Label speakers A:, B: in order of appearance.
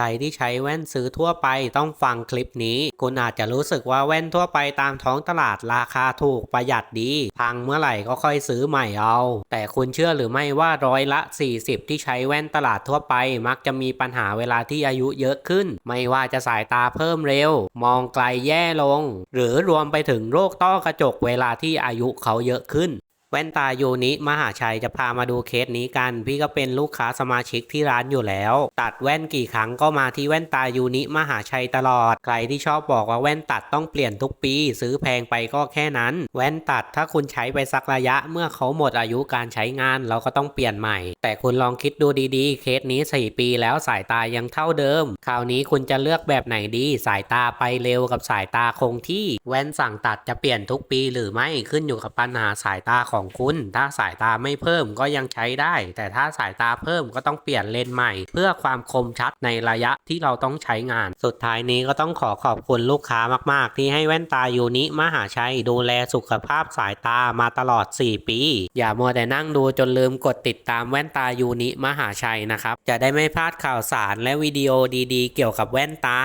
A: ใครที่ใช้แว่นซื้อทั่วไปต้องฟังคลิปนี้ คุณอาจจะรู้สึกว่าแว่นทั่วไปตามท้องตลาดราคาถูกประหยัดดี พังเมื่อไหร่ก็ค่อยซื้อใหม่เอา แต่คุณเชื่อหรือไม่ว่าร้อยละ 40 ที่ใช้แว่นตลาดทั่วไป มักจะมีปัญหาเวลาที่อายุเยอะขึ้น ไม่ว่าจะสายตาเพิ่มเร็ว มองไกลแย่ลง หรือรวมไปถึงโรคต้อกระจกเวลาที่อายุเขาเยอะขึ้น แว่นตายูนิมหาชัยจะพามาดูเคสนี้กัน พี่ก็เป็นลูกค้าสมาชิกที่ร้านอยู่แล้ว ตัดแว่นกี่ครั้งก็มาที่แว่นตายูนิมหาชัยตลอด ใครที่ชอบบอกว่าแว่นตัดต้องเปลี่ยนทุกปี ซื้อแพงไปก็แค่นั้น แว่นตัดถ้าคุณใช้ไปสักระยะเมื่อเขาหมดอายุการใช้งานเราก็ต้องเปลี่ยนใหม่ แต่คุณลองคิดดูดีๆ เคสนี้ 4 ปีแล้วสายตายังเท่าเดิม คราวนี้คุณจะเลือกแบบไหนดี สายตาไปเร็วกับสายตาคงที่ แว่นสั่งตัดจะเปลี่ยนทุกปี หรือไม่ขึ้นอยู่กับปัญหาสายตาของคุณ ถ้าสายตาไม่เพิ่มก็ยังใช้ได้ แต่ถ้าสายตาเพิ่มก็ต้องเปลี่ยนเลนส์ใหม่ เพื่อความคมชัดในระยะที่เราต้องใช้งาน สุดท้ายนี้ก็ต้องขอขอบคุณลูกค้ามาก ๆ ที่ให้แว่นตายูนิมหาชัยดูแลสุขภาพสายตามาตลอด 4 ปี อย่ามัวแต่นั่งดูจนลืมกดติดตามแว่นตายูนิมหาชัยนะครับ จะได้ไม่พลาดข่าวสารและวิดีโอดีๆ เกี่ยวกับแว่นตา